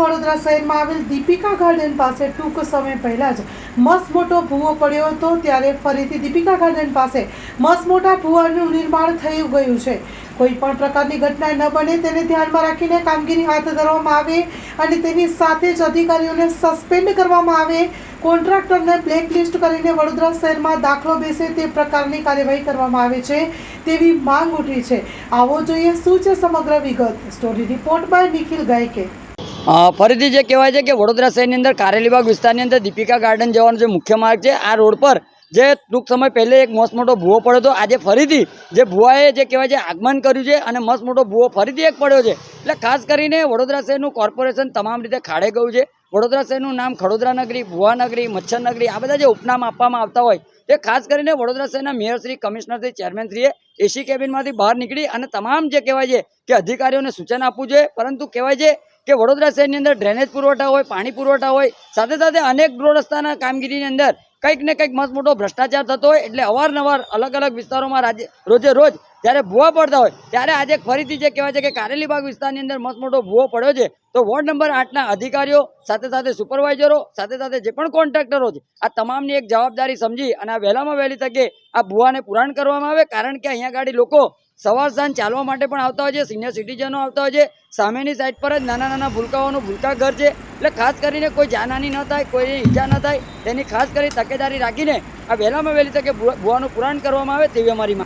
વડોદરા શહેરમાં આવેલ દીપિકા ગાર્ડન પાસે ટૂંક સમય પહેલા જ મસ્ત મોટો ભૂવો પડ્યો હતો, ત્યારે ફરીથી દીપિકા ગાર્ડન પાસે મસ્ત મોટા ભૂવાનું નિર્માણ થઈ ગયું છે. કોઈ પણ પ્રકારની ઘટના ન બને તેને ધ્યાનમાં રાખીને કામગીરી હાથ ધરવામાં આવે અને તેની સાથે જ અધિકારીઓને સસ્પેન્ડ કરવામાં આવે. કોન્ટ્રાક્ટરને બ્લેકલિસ્ટ કરીને વડોદરા શહેરમાં દાખલો બેસે તે પ્રકારની કાર્યવાહી કરવામાં આવે છે તેવી માંગ ઉઠી છે. આવો જોઈએ શું છે સમગ્ર વિગત. Story report by Nikhil Gayke. ફરીથી જે કહેવાય છે કે વડોદરા શહેરની અંદર કારેલીબાગ વિસ્તારની અંદર દીપિકા ગાર્ડન જવાનો જે મુખ્ય માર્ગ છે, આ રોડ પર જે ટૂંક સમય પહેલે એક મસ્ત મોટો ભૂવો પડ્યો હતો. આજે ફરીથી જે ભૂવાએ જે કહેવાય છે આગમન કર્યું છે અને મસ્ત મોટો ભૂવો ફરીથી એક પડ્યો છે. એટલે ખાસ કરીને વડોદરા શહેરનું કોર્પોરેશન તમામ રીતે ખાડે ગયું છે. વડોદરા શહેરનું નામ ખડોદરા નગરી, ભુવા નગરી, મચ્છર નગરી આ બધા જે ઉપનામ આપવામાં આવતા હોય એ ખાસ કરીને વડોદરા શહેરના મેયરશ્રી કમિશનરશ્રી ચેરમેનશ્રીએ એસી કેબિનમાંથી બહાર નીકળી અને તમામ જે કહેવાય છે કે અધિકારીઓને સૂચન આપવું જોઈએ. પરંતુ કહેવાય છે કે વડોદરા શહેરની અંદર ડ્રેનેજ પુરવઠા હોય, પાણી પુરવઠા હોય, સાથે સાથે અનેક રોડ રસ્તાના કામગીરીની અંદર કંઈક ને કંઈક મસ્ત મોટો ભ્રષ્ટાચાર થતો હોય, એટલે અવારનવાર અલગ અલગ વિસ્તારોમાં રાજ્ય રોજે રોજ જ્યારે ભૂવા પડતા હોય, ત્યારે આજે ફરીથી જે કહેવાય છે કે કારેલીબાગ વિસ્તારની અંદર મસ્ત મોટો ભૂવો પડ્યો છે. તો વોર્ડ નંબર આઠના અધિકારીઓ, સાથે સાથે સુપરવાઇઝરો, સાથે સાથે જે પણ કોન્ટ્રાક્ટરો છે, આ તમામની એક જવાબદારી સમજી અને આ વહેલામાં વહેલી તકે આ ભૂવાને પુરાણ કરવામાં આવે. કારણ કે અહીંયા ગાડી લોકો સવાર સાંજ ચાલવા માટે પણ આવતા હોય છે સિનિયર સિટીઝનો આવતા હોય છે. સામેની સાઈડ પર જ નાના નાના ભૂલકાઓનું ભૂલકા ઘર છે. એટલે ખાસ કરીને કોઈ જાનહાની ન થાય કોઈ ઈજા ન થાય, તેની ખાસ કરી તકેદારી રાખીને આ વહેલામાં વહેલી તકે ભૂવાનું પુરાણ કરવામાં આવે તેવી અમારી